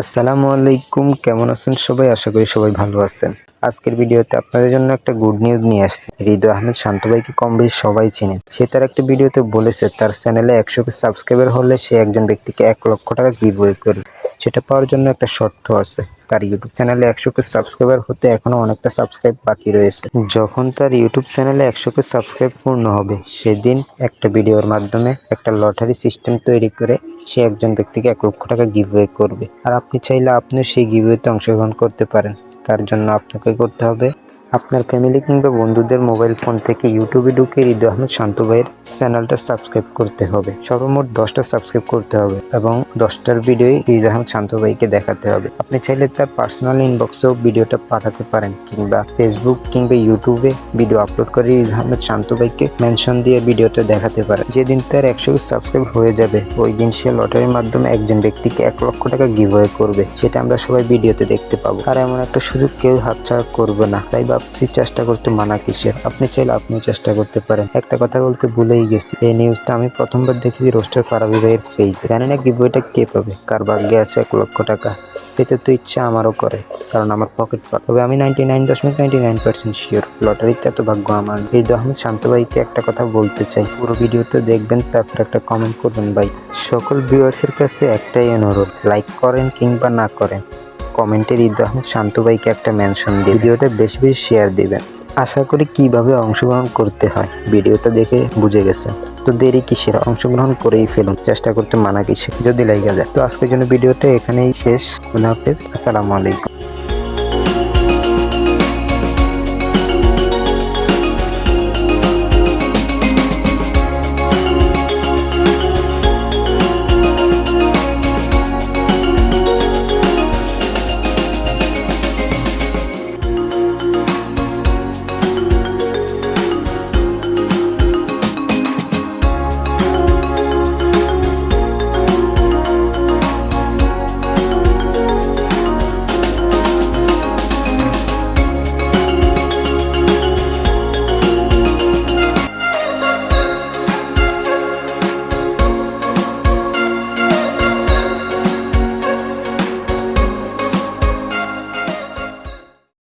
আসসালামু আলাইকুম, কেমন আছেন সবাই? আশা করি সবাই ভালো আছেন। আজকের ভিডিওতে আপনাদের জন্য একটা গুড নিউজ নিয়ে আসছে। হৃদয় আহমেদ শান্ত ভাইকে কম বেশি সবাই চেনেন। সে তার একটা ভিডিওতে বলেছে, তার চ্যানেলে একশো সাবস্ক্রাইবার হলে সে একজন ব্যক্তিকে এক লক্ষ টাকা গিভ করবে। সেটা পাওয়ার জন্য একটা শর্ত আছে। তার ইউটিউব চ্যানেলে একশো কে সাবস্ক্রাইবার হতে এখনও অনেকটা সাবস্ক্রাইব বাকি রয়েছে। যখন তার ইউটিউব চ্যানেলে একশো কে সাবস্ক্রাইব পূর্ণ হবে, সেদিন একটা ভিডিওর মাধ্যমে একটা লটারি সিস্টেম তৈরি করে সে একজন ব্যক্তিকে এক লক্ষ টাকা গিভওয়ে করবে। আর আপনি চাইলে আপনিও সেই গিভওয়েতে অংশগ্রহণ করতে পারেন। তার জন্য আপনাকে করতে হবে আপনার ফ্যামিলি কিংবা বন্ধুদের মোবাইল ফোন থেকে ইউটিউবে ঢুকে হৃদয় আহমেদ শান্ত ভাইয়ের চ্যানেলটা সাবস্ক্রাইব করতে হবে। সর্বমোট দশটা সাবস্ক্রাইব করতে হবে এবং দশটার ভিডিও হৃদয় আহমেদ শান্ত ভাইকে দেখাতে হবে। আপনি চাইলে তার পার্সোনাল ইনবক্সেও ভিডিওটা পাঠাতে পারেন কিংবা ফেসবুক কিংবা ইউটিউবে ভিডিও আপলোড করে হৃদয় আহমেদ শান্ত ভাইকে মেনশন দিয়ে ভিডিওটা দেখাতে পারেন। যেদিন তার একশো সাবস্ক্রাইব হয়ে যাবে, ওই দিন সে লটারির মাধ্যমে একজন ব্যক্তিকে এক লক্ষ টাকা গিভওয়ে করবে, সেটা আমরা সবাই ভিডিওতে দেখতে পাবো। আর এমন একটা সুযোগ কেউ হাতছাড়া করবে না। তাই ভাবছি চেষ্টা করতে মানা কিসের? আপনি চাইলে আপনিও চেষ্টা করতে পারেন। একটা কথা বলতে ভুলেই গেছি। এই নিউজটা আমি প্রথমবার দেখেছি রোস্টার ফারাবি ভাইয়ের পেজে জানি না গিভওয়েটা কে পাবে। কার ভাগ্যে আছে এক লক্ষ টাকা? পেতে তো ইচ্ছা আমারও করে, কারণ আমার পকেট পার তবে আমি নাইনটি নাইন দশমিক নাইনটি নাইন পার্সেন্ট শিওর লটারিতে এত ভাগ্য আমার। হৃদ আহমেদ শান্ত ভাইকে একটা কথা বলতে চাই। পুরো ভিডিওতে দেখবেন, তারপর একটা কমেন্ট করবেন, ভাই। সকল ভিউয়ার্সের কাছে একটাই অনুরোধ লাইক করেন কিংবা না করেন। কমেন্টে ঈদ আহমেদ শান্তবাইকে একটা মেনশন দিয়ে ভিডিওটা বেশি বেশি শেয়ার দিবেন। আশা করি কীভাবে অংশগ্রহণ করতে হয়, ভিডিওটা দেখে বুঝে গেছে তো দেরি কিসের? অংশগ্রহণ করেই ফেলুন। চেষ্টা করতে মানা কিসে যদি লেগে যায়। তো আজকের জন্য ভিডিওটা এখানেই শেষ। খুদা হাফেজ। আসসালামু আলাইকুম।